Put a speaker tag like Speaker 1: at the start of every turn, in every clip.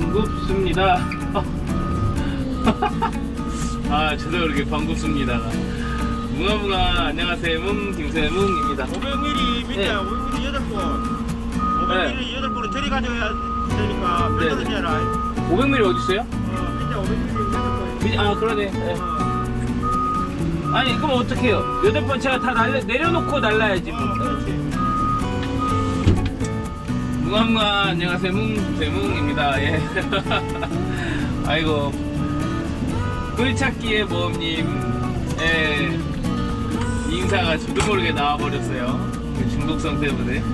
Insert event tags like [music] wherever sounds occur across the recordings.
Speaker 1: 반갑습니다. [laughs] 아, 저도 그렇게 반갑습니다. 뭉아뭉아, 안녕하세요. 뭉, 김세뭉입니다.
Speaker 2: 500ml 밑에
Speaker 1: 네.
Speaker 2: 500ml 여덟 번.
Speaker 1: 네.
Speaker 2: 500ml 여덟 번을 데려가줘야 되니까 몇
Speaker 1: 네,
Speaker 2: dollar
Speaker 1: 네.
Speaker 2: 줘라.
Speaker 1: 500ml 어디 있어요?
Speaker 2: 어, 밑에 500ml 여덟 번.
Speaker 1: 미- 아, 그러네. 네.
Speaker 2: 어.
Speaker 1: 아니, 그럼 어떡해요? 여덟 번 제가 다 날려, 내려놓고 날라야지. 뭐.
Speaker 2: 어, 그렇지.
Speaker 1: 뭉아뭉아, 안녕하세요. 뭉, 세뭉입니다. 예. [laughs] 아이고. 꿀찾기의 모험님, 예. 인사가 저도 모르게 나와버렸어요. 그 중독성 때문에. [laughs]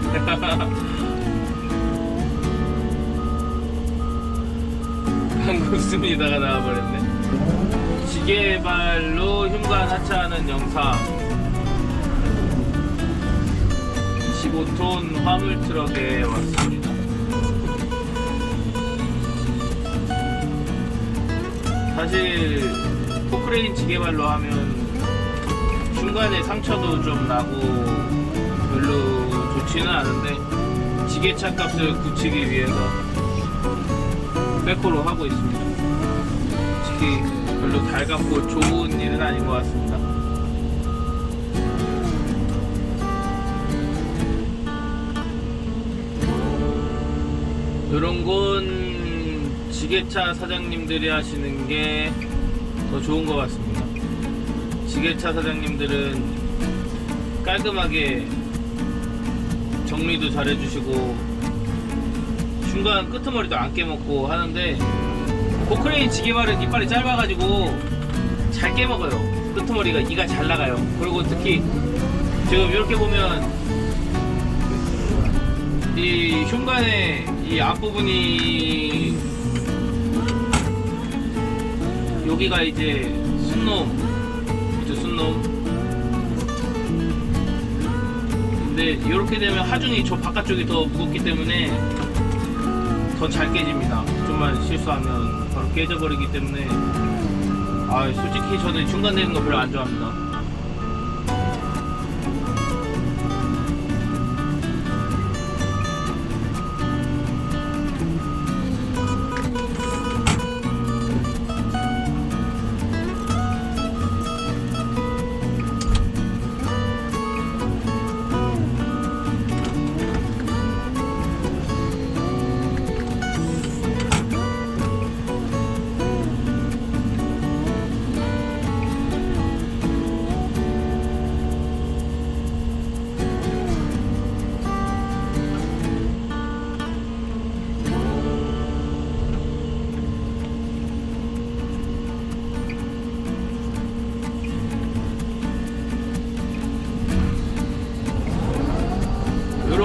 Speaker 1: 반갑습니다가 나와버렸네. 지게발로 흉관 하차하는 영상. 25톤 화물 트럭에 왔습니다. 사실 포크레인 지게발로 하면 중간에 상처도 좀 나고 별로 좋지는 않은데 지게차 값을 굳히기 위해서 백호로 하고 있습니다. 솔직히 별로 달갑고 좋은 일은 아닌 것 같습니다. 이런 건 지게차 사장님들이 하시는 게 더 좋은 것 같습니다. 지게차 사장님들은 깔끔하게 정리도 잘해주시고 중간 끄트머리도 안 깨먹고 하는데 포크레인 지게발은 이빨이 짧아가지고 잘 깨먹어요. 끄트머리가 이가 잘 나가요. 그리고 특히 지금 이렇게 보면 이 흉관의 이 앞부분이 여기가 이제 순놈 이제 순놈? 근데 이렇게 되면 하중이 저 바깥쪽이 더 무겁기 때문에 더 잘 깨집니다. 좀만 실수하면 바로 깨져버리기 때문에. 아 솔직히 저는 중간 되는 거 별로 안 좋아합니다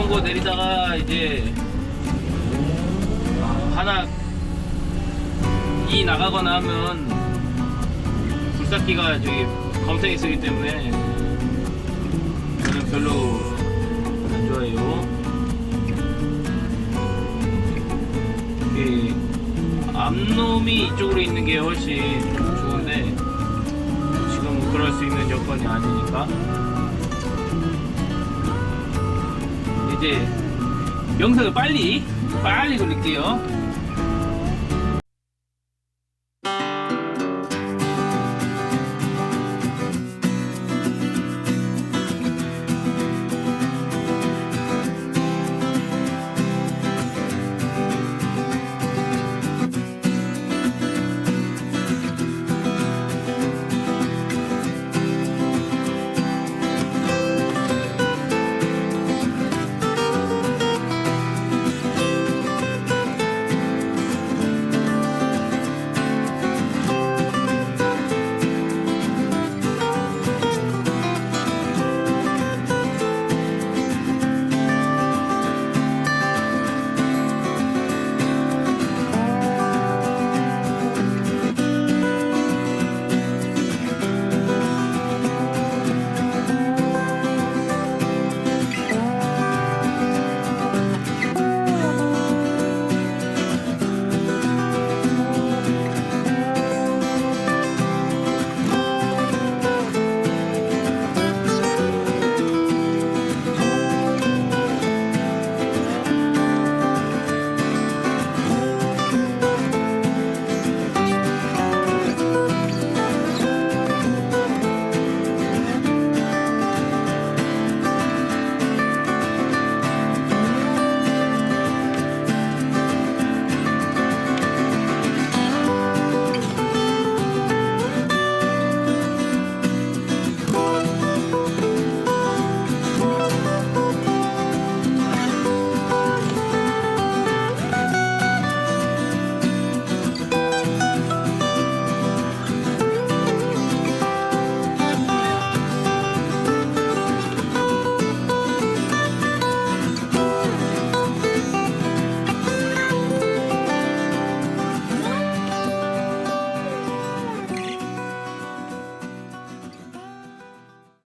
Speaker 1: 거 내리다가 이제 아, 하나 이 나가거나 하면 불삭기가 저기 검색이 쓰기 때문에 저는 별로 안 좋아해요. 이 앞놈이 이쪽으로 있는 게 훨씬 좋은데 지금 그럴 수 있는 여건이 아니니까 이제 영상을 빨리 빨리 돌릴게요